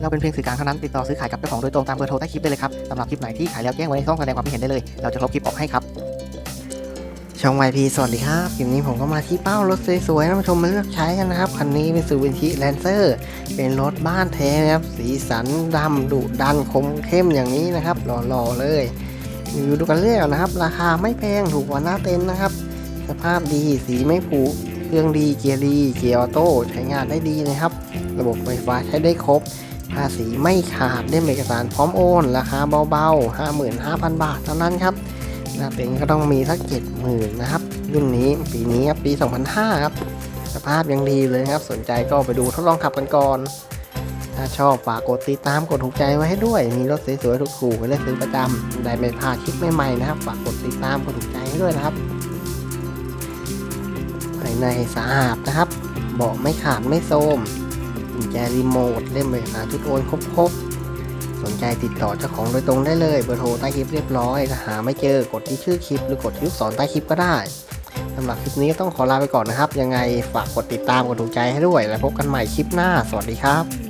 เราเป็นเพียงสื่อกลางเท่านั้นติดต่อซื้อขายกับเจ้าของโดยตรงตามเบอร์โทรใต้คลิปได้เลยครับสำหรับคลิปไหนที่ขายแล้วแจ้งไว้ในช่องแสดงความคิดเห็นได้เลยเราจะลบคลิปออกให้ครับช่อง YP สวัสดีครับคลิปนี้ผมก็มาที่เป้ารถสวยๆท่านผู้ชมมาเลือกใช้กันนะครับคันนี้เป็นซูบินชิแลนเซอร์เป็นรถบ้านแท้นะครับสีสันดำดุดันคมเข้มอย่างนี้นะครับหล่อๆเลยรีวิวดูกันเรื่อยๆนะครับ ราคาไม่แพงถูกกว่าหน้าเต็นท์นะครับ สภาพดีสีไม่ผุเครื่องดีเกียร์ดีเกียร์ออโต้ใช้งานได้ดีนะครับ ระบบไฟฟ้าใช้ได้ครบ ภาษีไม่ขาดเล่มเอกสารพร้อมโอนราคาเบาๆ 55,000 บาทเท่านั้นครับน้าเต็นก็ต้องมีสัก70,000นะครับรุ่นนี้ปีนี้ครับปี 2005 ครับสภาพยังดีเลยครับ สนใจก็ไปดูทดลองขับกันก่อน ถ้าชอบฝากกดติดตามกดถูกใจไว้ให้ด้วย มีรถสวยๆถูกๆไปเลือกซื้อประจำได้ไม่พลาดคลิปใหม่ๆนะครับ ฝากกดติดตามกดถูกใจให้ด้วยนะครับภายในสะอาดนะครับเบาะไม่ขาดไม่โทม กุญแจรีโมทเล่มเอกสารชุดโอนครบๆ สนใจติดต่อเจ้าของโดยตรงได้เลยเบอร์โทรใต้คลิปเรียบร้อยถ้าหาไม่เจอกดที่ชื่อคลิปหรือกดที่ลูกศรใต้คลิปก็ได้สำหรับคลิปนี้ก็ต้องขอลาไปก่อนนะครับ ยังไงฝากกดติดตามกดถูกใจให้ด้วย แล้วพบกันใหม่คลิปหน้า สวัสดีครับ